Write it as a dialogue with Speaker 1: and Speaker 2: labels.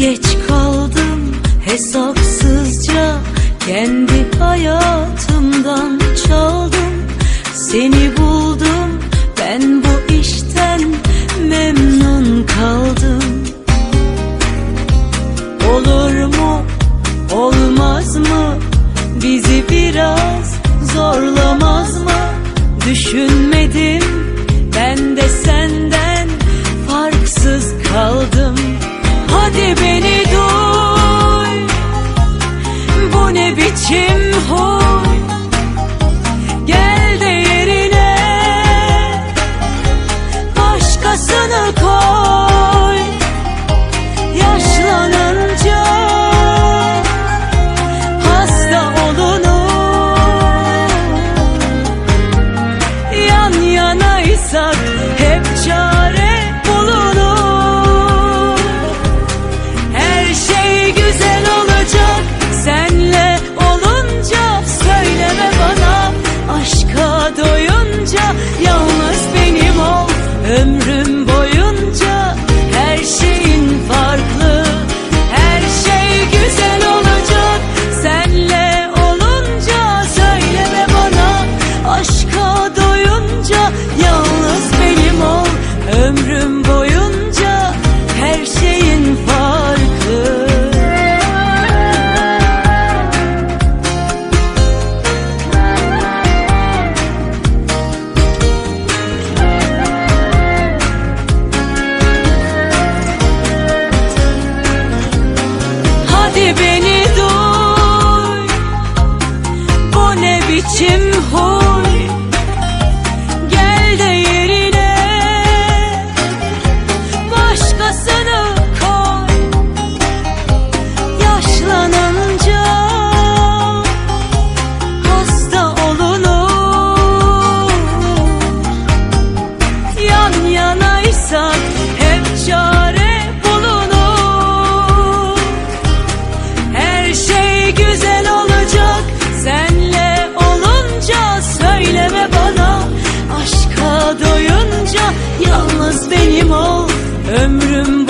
Speaker 1: Geç kaldım hesapsızca. Kendi hayatımdan çaldım. Seni buldum ben bu işten memnun kaldım. Olur mu olmaz mı? Bizi biraz zorlamaz mı? Düşünmedim 사랑. İçim hoş yalnız benim ol. Ömrüm